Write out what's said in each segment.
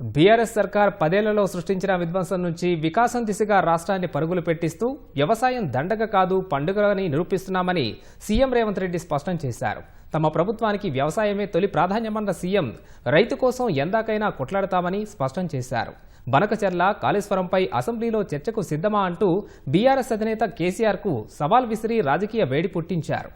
BRS సర్కార్ పదేళ్ళలో సృష్టించిన విధ్వంసం నుంచి వికాసం దిశగా రాష్ట్రాన్ని పరుగులు పెట్టిస్తూ వ్యవసాయం దండగ కాదు పండుగని నిరూపిస్తున్నామని సీఎం రేవంత్ రెడ్డి స్పష్టం చేశారు. తమ ప్రభుత్వానికి వ్యవసాయమే తొలి ప్రాధాన్యమన్న సీఎం రైతు కోసం ఎందాకైనా కొట్లాడతామని స్పష్టం చేశారు. బనకచెర్ల కాళేశ్వరంపై అసెంబ్లీలో చర్చకు సిద్ధమా అంటూ బీఆర్ఎస్ అధినేత కేసీఆర్కు సవాల్ విసిరి రాజకీయ వేడి పుట్టించారు.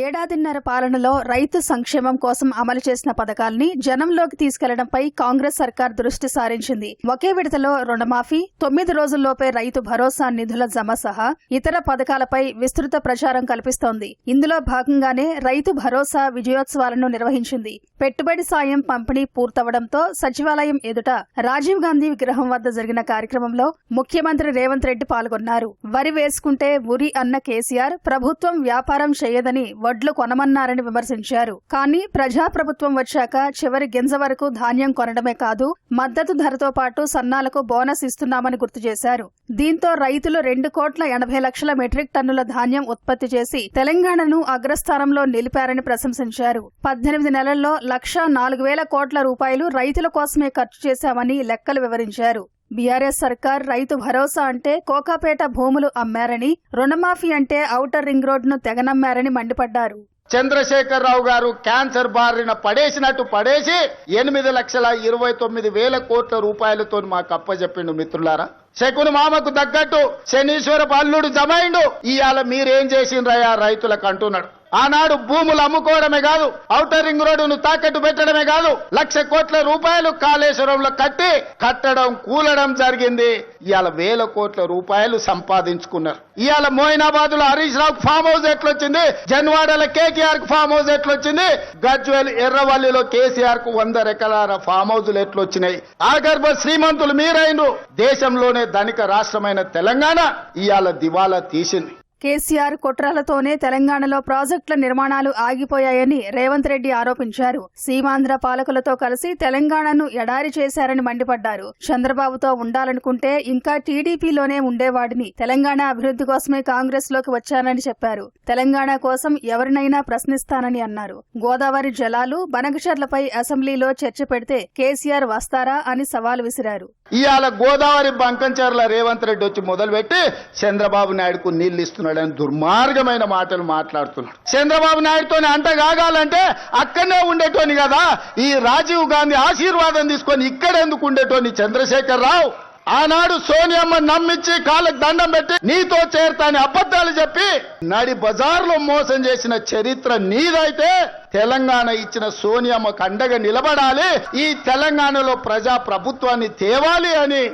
ఏడాదిన్నర పాలనలో రైతు సంక్షేమం కోసం అమలు చేసిన పథకాల్ని జనంలోకి తీసుకెళ్ళడంపై కాంగ్రెస్ సర్కార్ దృష్టి సారించింది. ఒకే విడతలో రుణమాఫీ తొమ్మిది రోజుల్లోపే రైతు భరోసా నిధుల జమ సహా ఇతర పథకాలపై విస్తృత ప్రచారం కల్పిస్తోంది. ఇందులో భాగంగానే రైతు భరోసా విజయోత్సవాలను నిర్వహించింది. పెట్టుబడి సాయం పంపిణీ పూర్తవడంతో సచివాలయం ఎదుట రాజీవ్ గాంధీ విగ్రహం వద్ద జరిగిన కార్యక్రమంలో ముఖ్యమంత్రి రేవంత్ రెడ్డి పాల్గొన్నారు. వరి వేసుకుంటే ఉరి అన్న కేసీఆర్ ప్రభుత్వం వ్యాపారం చేయదని వడ్లు కొనమన్నారని విమర్శించారు. కానీ ప్రజాప్రభుత్వం వచ్చాక చివరి గింజ వరకు ధాన్యం కొనడమే కాదు మద్దతు ధరతో పాటు సన్నాలకు బోనస్ ఇస్తున్నామని గుర్తు చేశారు. దీంతో రైతులు రెండు కోట్ల ఎనభై లక్షల మెట్రిక్ టన్నుల ధాన్యం ఉత్పత్తి చేసి తెలంగాణను అగ్రస్థానంలో నిలిపారని ప్రశంసించారు. పద్దెనిమిది నెలల్లో లక్ష నాలుగు వేల కోట్ల రూపాయలు రైతుల కోసమే ఖర్చు చేశామని లెక్కలు వివరించారు. బీఆర్ఎస్ సర్కార్ రైతు భరోసా అంటే కోకాపేట భూములు అమ్మారని రుణమాఫీ అంటే ఔటర్ రింగ్ రోడ్డును తెగనమ్మారని మండిపడ్డారు. చంద్రశేఖరరావు గారు క్యాన్సర్ బారిన పడేసినట్టు పడేసి ఎనిమిది లక్షల ఇరవై తొమ్మిది వేల కోట్ల రూపాయలతో మాకు అప్పచెప్పిండు మిత్రులారా. శకుని మామకు తగ్గట్టు శనీశ్వర పల్లుడు జమైండు. ఇవాళ మీరేం చేసిండ్రయ్యా రైతులకు అంటున్నాడు ఆనాడు భూములు అమ్ముకోవడమే కాదు ఔటర్ రింగ్ రోడ్డును తాకట్టు పెట్టడమే కాదు లక్ష కోట్ల రూపాయలు కాళేశ్వరంలో కట్టి కట్టడం కూలడం జరిగింది. ఇవాళ వేల కోట్ల రూపాయలు సంపాదించుకున్నారు. ఇవాళ మోయినాబాద్లో హరీష్ రావు ఫామ్ హౌస్ ఎట్లొచ్చింది? జన్వాడల కేకేఆర్కు ఫామ్ హౌస్ ఎట్లొచ్చింది? గజ్వేల్ ఎర్రవల్లిలో కేసీఆర్కు వంద ఎకరాల ఫామ్ హౌస్లు ఎట్లొచ్చినాయి? ఆగర్భ శ్రీమంతులు మీరైండ్రు. దేశంలోనే ధనిక రాష్ట్రమైన తెలంగాణ ఇవాళ దివాలా తీసింది. కేసీఆర్ కుట్రలతోనే తెలంగాణలో ప్రాజెక్టుల నిర్మాణాలు ఆగిపోయాయని రేవంత్ రెడ్డి ఆరోపించారు. సీమాంధ్ర పాలకులతో కలిసి తెలంగాణను ఎడారి చేశారని మండిపడ్డారు. చంద్రబాబుతో ఉండాలనుకుంటే ఇంకా టీడీపీలోనే ఉండేవాడిని. తెలంగాణ అభివృద్ధి కోసమే కాంగ్రెస్లోకి వచ్చానని చెప్పారు. తెలంగాణ కోసం ఎవరినైనా ప్రశ్నిస్తానని అన్నారు. గోదావరి జలాలు బనగచర్లపై అసెంబ్లీలో చర్చ పెడితే కేసీఆర్ వస్తారా అని సవాల్ విసిరారు. ఇవాళ గోదావరి బంకంచర్ల రేవంత్ రెడ్డి వచ్చి మొదలుపెట్టి చంద్రబాబు నాయుడుకు నీళ్ళు వెళ్ళని దుర్మార్గమైన మాటలు మాట్లాడుతున్నాడు. చంద్రబాబు నాయుడుతోనే అంట కాగాలంటే అక్కడనే ఉండేటోని కదా. ఈ రాజీవ్ గాంధీ ఆశీర్వాదం తీసుకొని ఇక్కడెందుకు ఉండేటోని చంద్రశేఖర్ రావు ఆనాడు సోనియమ్మ నమ్మించి కాళ్ళకు దండం పెట్టి నీతో చేరతాని అబద్ధాలు చెప్పి నడి బజార్లో మోసం చేసిన చరిత్ర నీదైతే తెలంగాణ ఇచ్చిన సోనియమ్మకు అండగా నిలబడాలి. ఈ తెలంగాణలో ప్రజా ప్రభుత్వాన్ని తేవాలి అని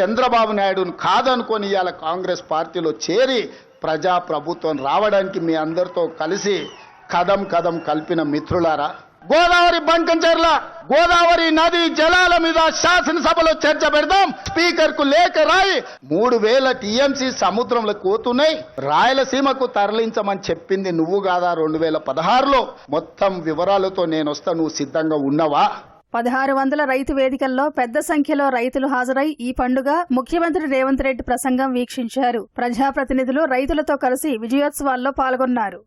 చంద్రబాబు నాయుడును కాదనుకొని ఇవాళ కాంగ్రెస్ పార్టీలో చేరి ప్రజా ప్రభుత్వం రావడానికి మీ అందరితో కలిసి కదం కదం కలిపిన మిత్రులారా గోదావరి బంకంచెర్ల గోదావరి నది జలాల మీద శాసనసభలో చర్చ పెడదాం స్పీకర్కు లేఖ రాయి. మూడు వేల టీఎంసీ సముద్రంలో కూతున్నాయి. రాయలసీమకు తరలించమని చెప్పింది నువ్వు కాదా రెండు వేల పదహారులో? మొత్తం వివరాలతో నేను వస్తా నువ్వు సిద్ధంగా ఉన్నవా? పదహారు వందల రైతు వేదికల్లో పెద్ద సంఖ్యలో రైతులు హాజరై ఈ పండుగ ముఖ్యమంత్రి రేవంత్ రెడ్డి ప్రసంగం వీక్షించారు. ప్రజాప్రతినిధులు రైతులతో కలిసి విజయోత్సవాల్లో పాల్గొన్నారు.